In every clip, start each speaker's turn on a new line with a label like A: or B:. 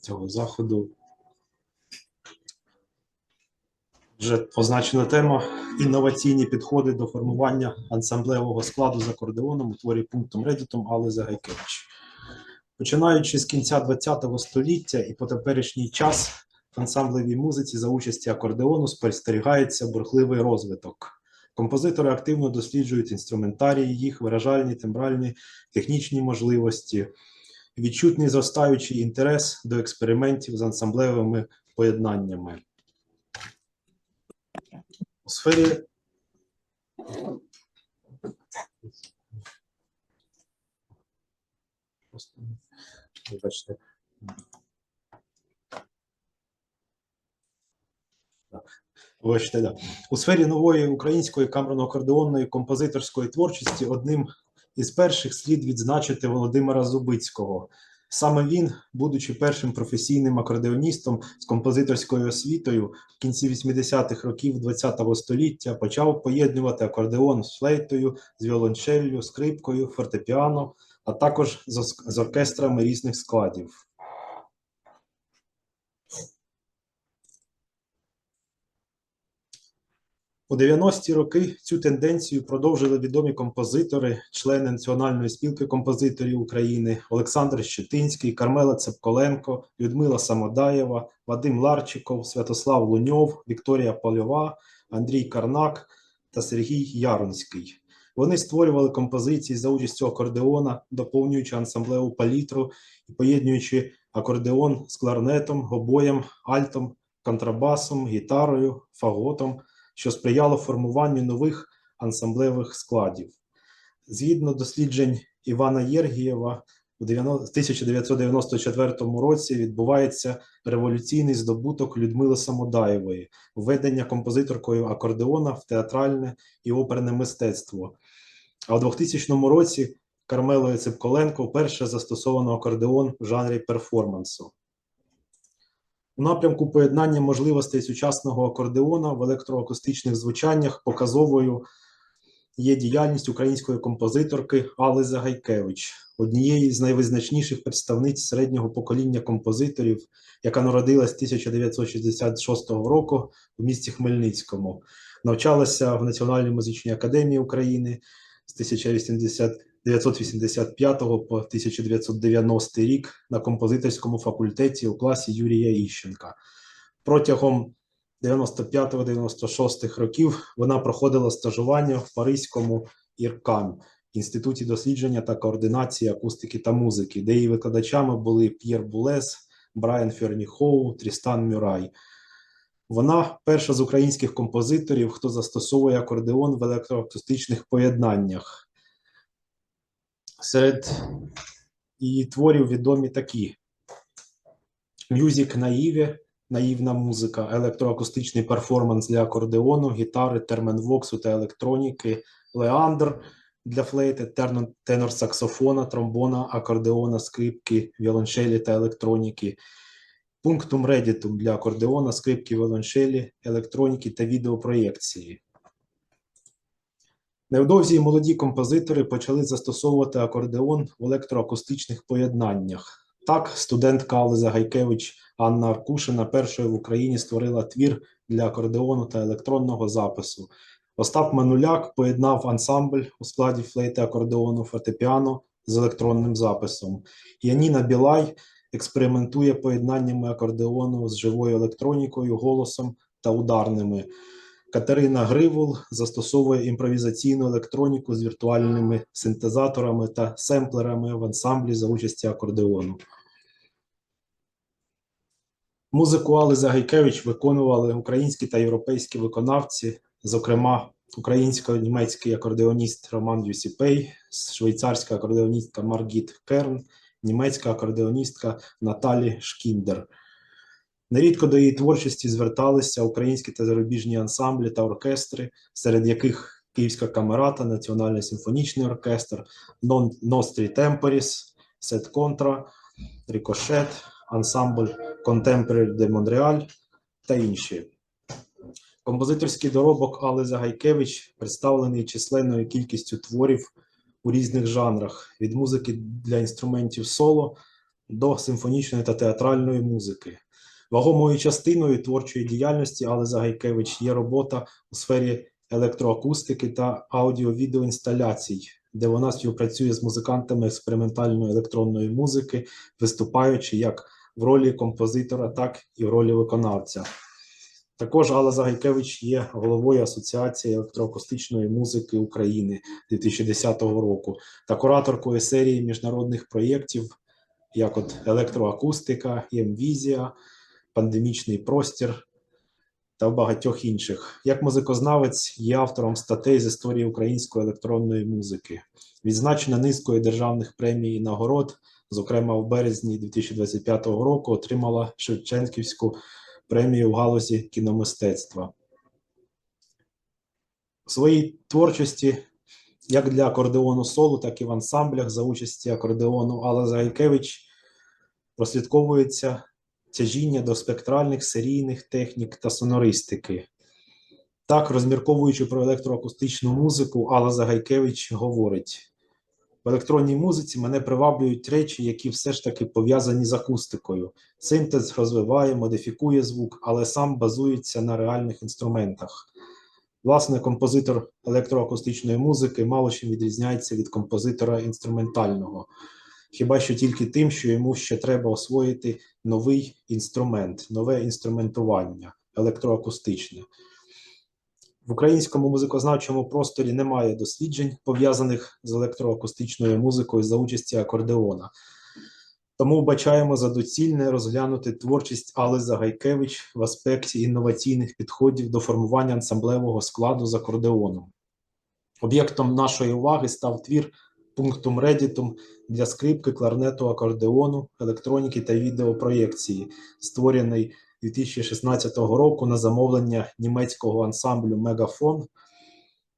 A: цього заходу. Вже позначена тема інноваційні підходи до формування ансамблевого складу з акордеоном у творі пунктом Редітом Алли Загайкевич. Починаючи з кінця ХХ століття і по теперішній час в ансамблевій музиці за участі акордеону спостерігається бурхливий розвиток. Композитори активно досліджують інструментарії, їх виражальні, тембральні, технічні можливості, відчутний зростаючий інтерес до експериментів з ансамблевими поєднаннями. У сфері Вибачте. Так. Да. У сфері нової української камерно-акордеонної композиторської творчості одним із перших слід відзначити Володимира Зубицького. Саме він, будучи першим професійним акордеоністом з композиторською освітою, в кінці 80-х років ХХ століття почав поєднувати акордеон з флейтою, з віолончеллю, скрипкою, фортепіано, а також з, оркестрами різних складів. У 90-ті роки цю тенденцію продовжили відомі композитори, члени Національної спілки композиторів України Олександр Щетинський, Кармела Цепколенко, Людмила Самодаєва, Вадим Ларчиков, Святослав Луньов, Вікторія Польова, Андрій Карнак та Сергій Яронський. Вони створювали композиції за участю акордеона, доповнюючи ансамблеву палітру і поєднуючи акордеон з кларнетом, гобоєм, альтом, контрабасом, гітарою, фаготом що сприяло формуванню нових ансамблевих складів. Згідно досліджень Івана Єргієва, у 90 1994 році відбувається революційний здобуток Людмили Самодаєвої, введення композиторкою акордеона в театральне і оперне мистецтво. А у 2000 році Кармелою Ципколенко вперше застосовано акордеон в жанрі перформансу. У напрямку поєднання можливостей сучасного акордеона в електроакустичних звучаннях показовою є діяльність української композиторки Алли Загайкевич, однієї з найвизначніших представниць середнього покоління композиторів, яка народилась 1966 року в місті Хмельницькому. Навчалася в Національній музичній академії України з 1985 по 1990 рік на композиторському факультеті у класі Юрія Іщенка. Протягом 95-96 років вона проходила стажування в Паризькому ІРКАМ Інституті дослідження та координації акустики та музики, де її викладачами були П'єр Булес, Брайан Ферніхоу, Трістан Мюрай. Вона перша з українських композиторів, хто застосовує акордеон в електроакустичних поєднаннях. Серед її творів відомі такі: Мюзик наїві, наївна музика, електроакустичний перформанс для акордеону, гітари, терменвоксу та електроніки, Леандр для флейти, тенор саксофона, тромбона, акордеона, скрипки, віолончелі та електроніки. Пунктум редітум для акордеона, скрипки, віолончелі, електроніки та відеопроєкції. Невдовзі молоді композитори почали застосовувати акордеон в електроакустичних поєднаннях. Так, студентка Алли Загайкевич Анна Аркушина першою в Україні створила твір для акордеону та електронного запису. Остап Мануляк поєднав ансамбль у складі флейти акордеону фортепіано з електронним записом. Яніна Білай експериментує поєднаннями акордеону з живою електронікою, голосом та ударними. Катерина Гривул застосовує імпровізаційну електроніку з віртуальними синтезаторами та семплерами в ансамблі за участі акордеону. Музику Алли Загайкевич виконували українські та європейські виконавці, зокрема, українсько-німецький акордеоніст Роман Юсіпей, швейцарська акордеоністка Маргіт Керн, німецька акордеоністка Наталі Шкіндер. Нерідко до її творчості зверталися українські та зарубіжні ансамблі та оркестри, серед яких Київська камерата, Національний симфонічний оркестр, «Нон- Нострі Темпоріс, Сет Контра, Рикошет, ансамбль Contemporary de Montreal та інші. Композиторський доробок Алли Загайкевич представлений численною кількістю творів у різних жанрах: від музики для інструментів соло до симфонічної та театральної музики. Вагомою частиною творчої діяльності Алли Загайкевич є робота у сфері електроакустики та аудіо-відеоінсталяцій, де вона співпрацює з музикантами експериментальної електронної музики, виступаючи як в ролі композитора, так і в ролі виконавця. Також Алла Загайкевич є головою Асоціації електроакустичної музики України 2010 року та кураторкою серії міжнародних проєктів, як от електроакустика, ЄМВізія, пандемічний простір та в багатьох інших. Як музикознавець є автором статей з історії української електронної музики, відзначена низкою державних премій і нагород. Зокрема, в березні 2025 року отримала Шевченківську премію в галузі кіномистецтва. У своїй творчості, як для акордеону соло, так і в ансамблях за участі акордеону Алла Загайкевич прослідковується тяжіння до спектральних серійних технік та сонористики. Так, розмірковуючи про електроакустичну музику, Алла Загайкевич говорить: в електронній музиці мене приваблюють речі, які все ж таки пов'язані з акустикою. Синтез розвиває, модифікує звук, але сам базується на реальних інструментах. Власне, композитор електроакустичної музики мало чим відрізняється від композитора інструментального, хіба що тільки тим, що йому ще треба освоїти новий інструмент, нове інструментування електроакустичне. В українському музикознавчому просторі немає досліджень, пов'язаних з електроакустичною музикою за участі акордеона. Тому вбачаємо за доцільне розглянути творчість Алли Загайкевич в аспекті інноваційних підходів до формування ансамблевого складу з акордеоном. Об'єктом нашої уваги став твір пунктум редітум для скрипки, кларнету, акордеону, електроніки та відеопроєкції, створений 2016 року на замовлення німецького ансамблю Мегафон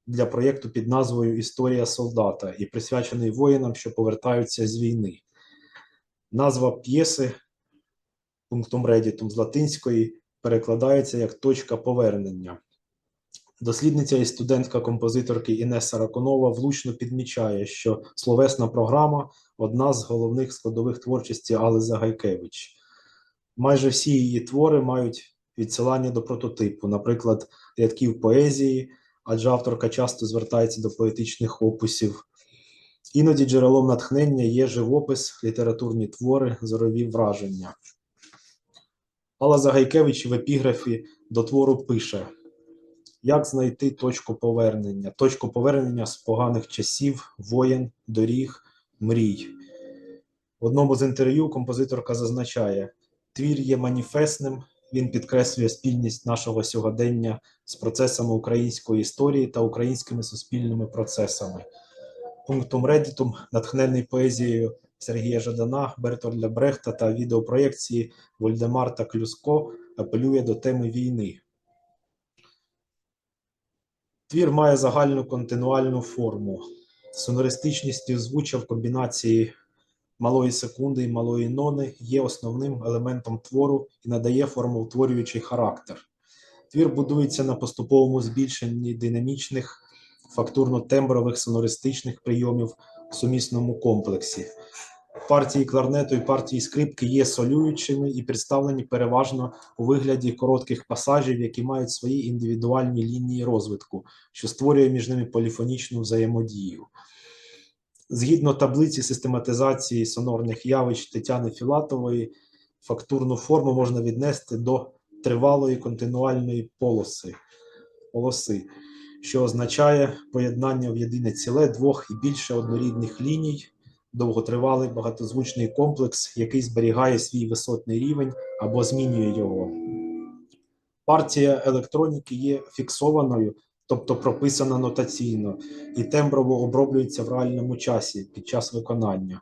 A: для проєкту під назвою Історія солдата і присвячений воїнам, що повертаються з війни. Назва п'єси пунктом редітум з латинської перекладається як точка повернення. Дослідниця і студентка композиторки Інеса Раконова влучно підмічає, що словесна програма одна з головних складових творчості Алли Загайкевич. Майже всі її твори мають відсилання до прототипу, наприклад, рядків поезії, адже авторка часто звертається до поетичних описів. Іноді джерелом натхнення є живопис, літературні твори, зорові враження. Алла Загайкевич в епіграфі до твору пише: Як знайти точку повернення? Точку повернення з поганих часів, воєн, доріг, мрій. В одному з інтерв'ю композиторка зазначає: твір є маніфестним, він підкреслює спільність нашого сьогодення з процесами української історії та українськими суспільними процесами. Пунктом редітум, натхнений поезією Сергія Жадана, Бертольда Брехта та відеопроєкції Вольдемарта Клюско апелює до теми війни. Твір має загальну континуальну форму. Сонористичність і озвуча в комбінації малої секунди і малої нони є основним елементом твору і надає формоутворюючий характер. Твір будується на поступовому збільшенні динамічних фактурно-тембрових сонористичних прийомів в сумісному комплексі. Партії кларнету і партії скрипки є солюючими і представлені переважно у вигляді коротких пасажів, які мають свої індивідуальні лінії розвитку, що створює між ними поліфонічну взаємодію. Згідно таблиці систематизації сонорних явищ Тетяни Філатової, фактурну форму можна віднести до тривалої континуальної полоси, полоси що означає поєднання в єдине ціле двох і більше однорідних ліній, довготривалий багатозвучний комплекс, який зберігає свій висотний рівень або змінює його. Партія електроніки є фіксованою, тобто прописана нотаційно, і темброво оброблюється в реальному часі під час виконання.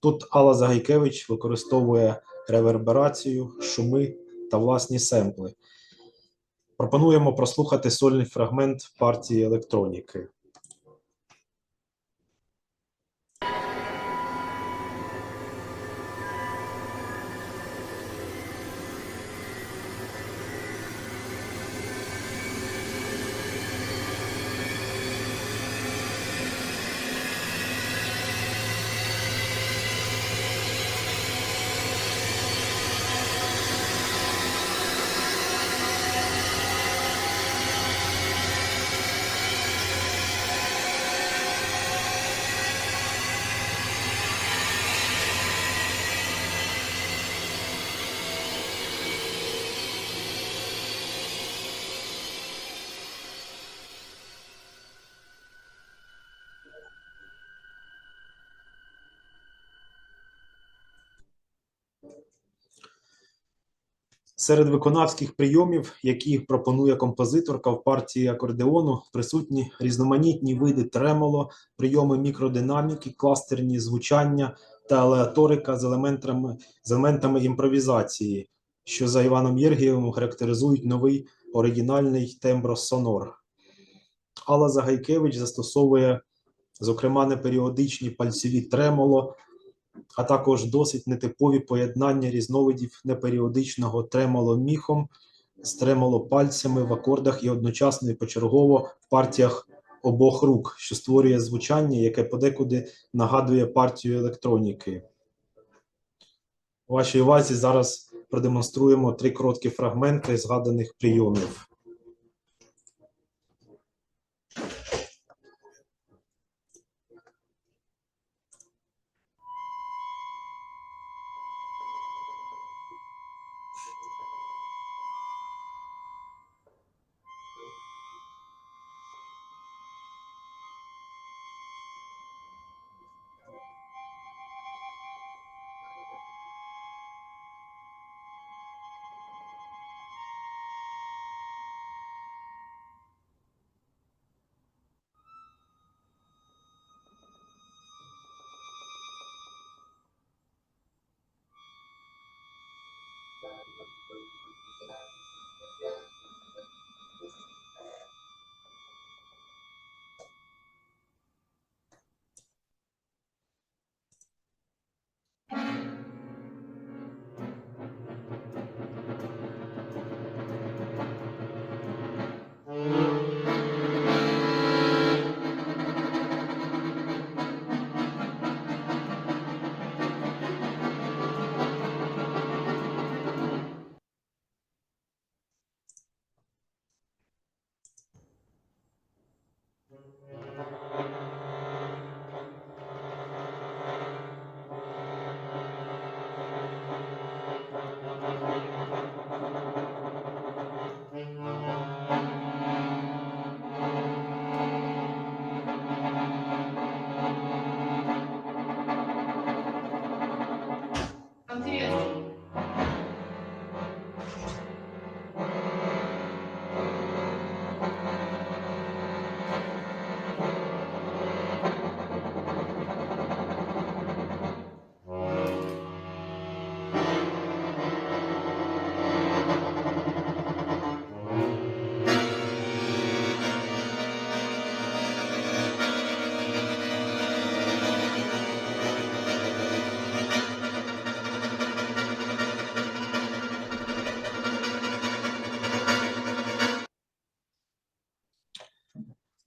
A: Тут Алла Загайкевич використовує реверберацію, шуми та власні семпли. Пропонуємо прослухати сольний фрагмент партії електроніки. Серед виконавських прийомів, які пропонує композиторка в партії акордеону, присутні різноманітні види тремоло, прийоми мікродинаміки, кластерні звучання та алеаторика з елементами, з елементами імпровізації, що за Іваном Єргієвим характеризують новий оригінальний тембро-сонор. Алла Загайкевич застосовує, зокрема, неперіодичні пальцеві тремоло, а також досить нетипові поєднання різновидів неперіодичного тремоло міхом з тремоло пальцями в акордах і одночасно і почергово в партіях обох рук, що створює звучання, яке подекуди нагадує партію електроніки. У вашій увазі зараз продемонструємо три короткі фрагменти згаданих прийомів.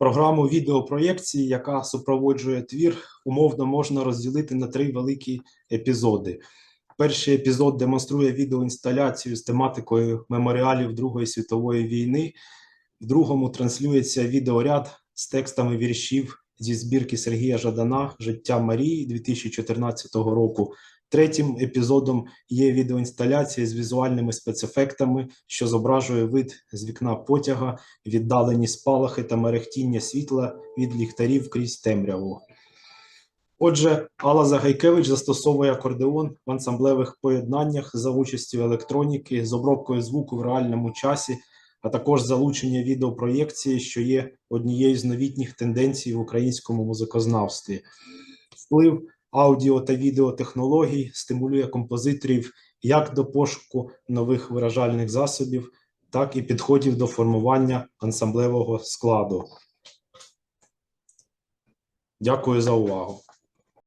A: Програму відеопроєкції, яка супроводжує твір, умовно можна розділити на три великі епізоди. Перший епізод демонструє відеоінсталяцію з тематикою меморіалів Другої світової війни. В другому транслюється відеоряд з текстами віршів зі збірки Сергія Жадана Життя Марії 2014 року. Третім епізодом є відеоінсталяція з візуальними спецефектами, що зображує вид з вікна потяга, віддалені спалахи та мерехтіння світла від ліхтарів крізь темряву. Отже, Алла Загайкевич застосовує акордеон в ансамблевих поєднаннях за участю електроніки з обробкою звуку в реальному часі, а також залучення відеопроєкції, що є однією з новітніх тенденцій в українському музикознавстві. Вплив аудіо та відеотехнологій стимулює композиторів як до пошуку нових виражальних засобів, так і підходів до формування ансамблевого складу. Дякую за увагу.